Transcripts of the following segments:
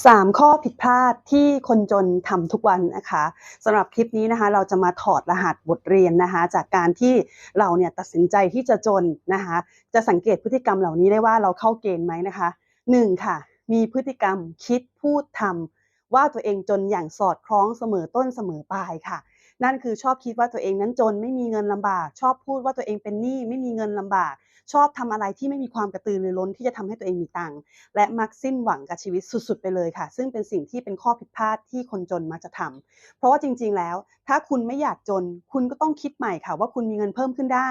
3 ข้อผิดพลาดที่คนจนทำทุกวันนะคะสำหรับคลิปนี้นะคะ เราจะมาถอดรหัสบทเรียนนะคะ จากการที่เราเนี่ยตัดสินใจที่จะจนนะคะ จะสังเกตพฤติกรรมเหล่านี้ได้ว่าเราเข้าเกณฑ์ไหมนะคะ 1. ค่ะ มีพฤติกรรมคิดพูดทำว่าตัวเองจนอย่างสอดคล้องเสมอต้นเสมอปลายค่ะ นั่นคือชอบคิดว่าตัวเองนั้นจนไม่มีเงินลำบาก ชอบพูดว่าตัวเองเป็นหนี้ไม่มีเงินลำบาก ชอบทำอะไรที่ไม่มีความกระตือรือร้นที่จะทำให้ตัวเองมีตังค์และมักสิ้นหวังกับชีวิตสุด ๆ ไปเลยค่ะ ซึ่งเป็นสิ่งที่เป็นข้อผิดพลาดที่คนจนมักจะทำเพราะว่าจริง ๆ แล้ว ถ้าคุณไม่อยากจน คุณก็ต้องคิดใหม่ค่ะว่าคุณมีเงินเพิ่มขึ้นได้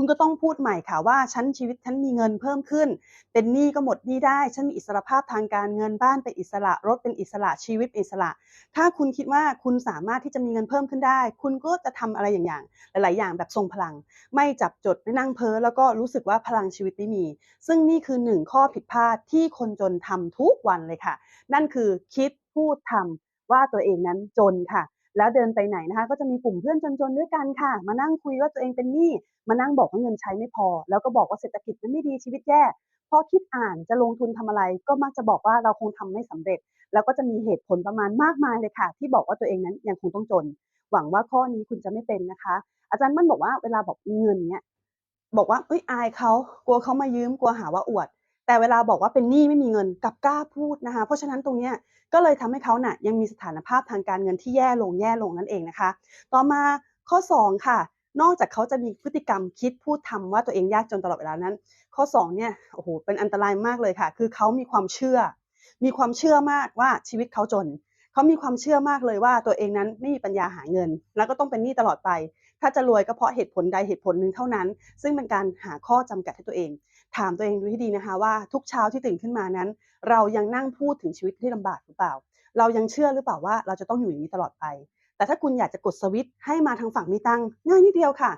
คุณก็ต้องพูดใหม่ค่ะว่าฉันชีวิตฉันมีเงินเพิ่มขึ้น เป็นหนี้ก็หมดหนี้ได้ ฉันมีอิสรภาพทางการเงินบ้านเป็นอิสระรถเป็นอิสระชีวิตเป็นอิสระ ถ้าคุณคิดว่าคุณสามารถที่จะมีเงินเพิ่มขึ้นได้ คุณก็จะทำอะไรอย่างๆหลาย ๆ อย่างแบบทรงพลัง ไม่จับจดไม่นั่งเพ้อแล้วก็รู้สึกว่าพลังชีวิตไม่มี ซึ่งนี่คือหนึ่งข้อผิดพลาดที่คนจนทำทุกวันเลยค่ะ นั่นคือคิดพูดทำว่าตัวเองนั้นจนค่ะ แล้วเดินไปไหนนะคะ ก็จะมีกลุ่มเพื่อนจนๆด้วยกันค่ะ มานั่งคุยว่าตัวเองเป็นหนี้มานั่งบอกว่าเงินใช้ไม่พอ แล้วก็บอกว่าเศรษฐกิจมันไม่ดีชีวิตแย่พอคิดอ่านจะลงทุนทำอะไร ก็มักจะบอกว่าเราคงทำไม่สำเร็จ แล้วก็จะมีเหตุผลประมาณมากมายเลยค่ะ ที่บอกว่าตัวเองนั้นยังคงต้องจน หวังว่าข้อนี้คุณจะไม่เป็นนะคะ อาจารย์มั่นบอกว่าเวลาบอกมีเงินเนี้ยบอกว่าเอ้ยอายเขากลัวเขามายืมกลัวหาว่าอวด แต่เวลาบอกว่าเป็นหนี้ไม่มีเงินกลับกล้าพูดนะคะ เพราะฉะนั้นตรงเนี้ยก็เลยทำให้เขาน่ะยังมีสถานภาพทางการเงินที่แย่ลงแย่ลงนั่นเองนะคะ ต่อมาข้อ 2 ค่ะ นอกจากเขาจะมีพฤติกรรมคิดพูดทำว่าตัวเองยากจนตลอดเวลานั้น ข้อ2เนี่ยโอ้โหเป็นอันตรายมากเลยค่ะ คือเขามีความเชื่อ มีความเชื่อมากว่าชีวิตเขาจนเขามีความเชื่อมากเลยว่าตัวเองนั้นไม่มีปัญญาหาเงิน แล้วก็ต้องเป็นหนี้ตลอดไป ถ้าจะรวยก็เพราะเหตุผลใดเหตุผลหนึ่งเท่านั้น ซึ่งเป็นการหาข้อจำกัดให้ตัวเอง ถามตัวเองดูให้ดีนะคะว่าทุกเช้าที่ตื่นขึ้นมานั้น เรายังนั่งพูดถึงชีวิตที่ลำบากหรือเปล่า เรายังเชื่อหรือเปล่าว่าเราจะต้องอยู่อย่างนี้ตลอดไป แต่ถ้าคุณอยากจะกดสวิตช์ให้มาทางฝั่งมีตังค์ง่ายนิดเดียวค่ะ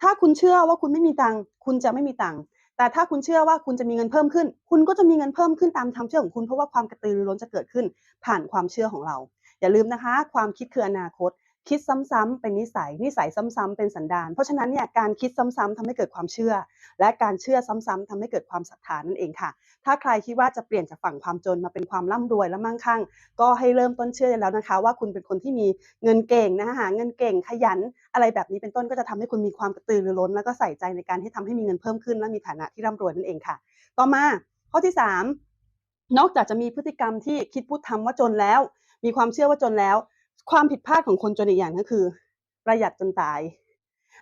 ถ้าคุณเชื่อว่าคุณไม่มีตังค์คุณจะไม่มีตังค์แต่ถ้าคุณเชื่อว่าคุณจะมีเงินเพิ่มขึ้น คุณก็จะมีเงินเพิ่มขึ้นตามความเชื่อของคุณเพราะว่าความกระตือรือร้นจะเกิดขึ้น ผ่านความเชื่อของเรา อย่าลืมนะคะ ความคิดคืออนาคต คิดซ้ำๆเป็นนิสัย นิสัยซ้ำๆเป็นสันดาน เพราะฉะนั้นเนี่ยการคิดซ้ำๆทำให้เกิดความเชื่อ และการเชื่อซ้ำๆทำให้เกิดความศรัทธานั่นเองค่ะ ถ้าใครคิดว่าจะเปลี่ยนจากฝั่งความจนมาเป็นความร่ำรวยและมั่งคั่ง ก็ให้เริ่มต้นเชื่อแล้วนะคะ ว่าคุณเป็นคนที่มีเงินเก่งนะคะหาเงินเก่งขยัน อะไรแบบนี้เป็นต้นก็จะทำให้คุณมีความกระตือรือร้น แล้วก็ใส่ใจในการที่ทำให้มีเงินเพิ่มขึ้น และมีฐานะที่ร่ำรวยนั่นเองค่ะ ต่อมาข้อที่ 3 นอกจากจะมีพฤติกรรมที่คิดพูดทำว่าจนแล้ว มีความเชื่อว่าจนแล้ว ความผิดพลาดของคนจนอีกอย่างก็คือ ประหยัดจนตาย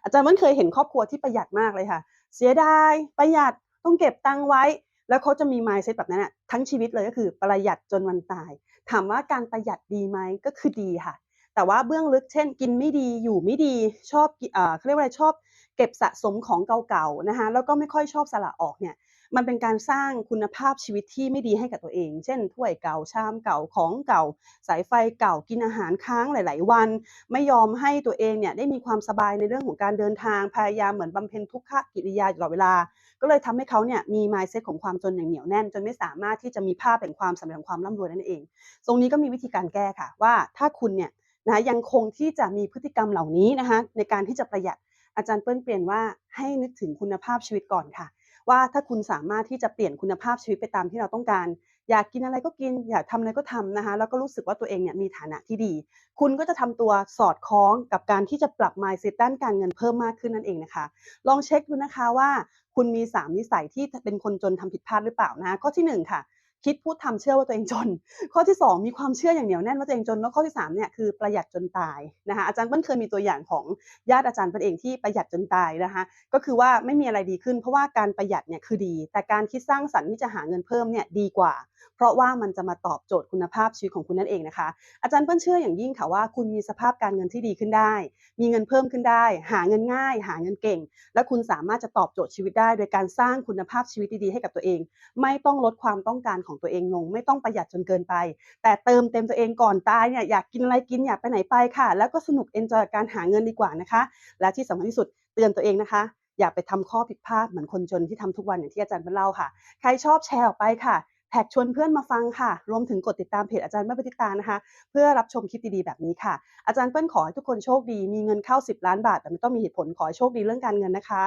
อาจารย์มันเคยเห็นครอบครัวที่ประหยัดมากเลยค่ะ เสียดายประหยัดต้องเก็บตังค์ไว้ แล้วเขาจะมี mindset แบบนั้นน่ะทั้งชีวิตเลยก็คือประหยัดจนวันตาย ถามว่าการประหยัดดีไหมก็คือดีค่ะ แต่ว่าเบื้องลึกเช่น กินไม่ดีอยู่ไม่ดีชอบกิอ่าเขาเรียกว่าอะไรชอบ เก็บสะสมของเก่าๆนะคะแล้วก็ไม่ค่อยชอบสละออกเนี่ย มันเป็นการสร้างคุณภาพชีวิตที่ไม่ดีให้กับตัวเอง เช่นถ้วยเก่าชามเก่าของเก่า สายไฟเก่ากินอาหารค้างหลาย ๆ วัน ไม่ยอมให้ตัวเองเนี่ยได้มีความสบายในเรื่องของการเดินทางพยายามเหมือนบำเพ็ญทุกขกิริยาตลอดเวลา ก็เลยทำให้เขาเนี่ยมี mindset ของความจนอย่างเหนียวแน่น จนไม่สามารถที่จะมีภาพแห่งความสำเร็จของความร่ำรวยนั่นเอง ตรงนี้ก็มีวิธีการแก้ค่ะว่าถ้าคุณเนี่ยนะยังคงที่จะมีพฤติกรรมเหล่านี้นะคะในการที่จะประหยัดอาจารย์เปิ้ลเปลี่ยนว่าให้นึกถึงคุณภาพชีวิตก่อนค่ะ ว่าถ้าคุณสามารถที่จะเปลี่ยนคุณภาพชีวิตไปตามที่เราต้องการ อยากกินอะไรก็กิน อยากทำอะไรก็ทำนะคะ แล้วก็รู้สึกว่าตัวเองเนี่ยมีฐานะที่ดี คุณก็จะทำตัวสอดคล้องกับการที่จะปรับ mindset ด้านการเงินเพิ่มมากขึ้นนั่นเองนะคะ ลองเช็คดูนะคะว่า คุณมี 3 นิสัยที่เป็นคนจนทำผิดพลาดหรือเปล่านะคะข้อที่ 1 ค่ะ คิดพูดทำเชื่อว่าตัวเองจน ข้อที่ 2 มีความเชื่ออย่างเหนียวแน่นว่าตัวเองจน แล้วข้อที่3เนี่ยคือประหยัดจนตายนะคะอาจารย์เปิ้ลเคยมีตัวอย่างของญาติอาจารย์เปิ้ลเองที่ประหยัดจนตายนะคะก็คือว่าไม่มีอะไรดีขึ้น เพราะว่าการประหยัดเนี่ยคือดี แต่การคิดสร้างสรรค์ที่จะหาเงินเพิ่มเนี่ยดีกว่า เพราะว่ามันจะมาตอบโจทย์คุณภาพชีวิตของคุณนั่นเองนะคะอาจารย์เปิ้ลเชื่ออย่างยิ่งค่ะว่าคุณมีสภาพการเงินที่ดีขึ้นได้ มีเงินเพิ่มขึ้นได้ หาเงินง่าย หาเงินเก่ง และคุณสามารถจะตอบโจทย์ชีวิตได้ โดยการสร้างคุณภาพชีวิตดีๆให้กับตัวเอง ไม่ต้องลดความต้องการของตัวเองลง ไม่ต้องประหยัดจนเกินไป แต่เติมเต็มตัวเองก่อนตายเนี่ยอยากกินอะไรกินอยากไปไหนไปค่ะ แล้วก็สนุกเอนจอยกับการหาเงินดีกว่านะคะ และที่สำคัญที่สุดเตือนตัวเองนะคะอย่าไปทำข้อผิดพลาดเหมือนคนจนที่ทำทุกวันอย่างที่อาจารย์เลเล่าค่ะ ใครชอบแชร์ออกไปค่ะ แท็กชวนเพื่อนมาฟังค่ะ รวมถึงกดติดตามเพจอาจารย์เปิ้ลปฏิตานะคะ เพื่อรับชมคลิปดีๆแบบนี้ค่ะ อาจารย์เปิ้ลขอให้ทุกคนโชคดี มีเงินเข้า 10 ล้านบาท แต่ไม่ต้องมีเหตุผลขอให้โชคดีเรื่องการเงินนะคะ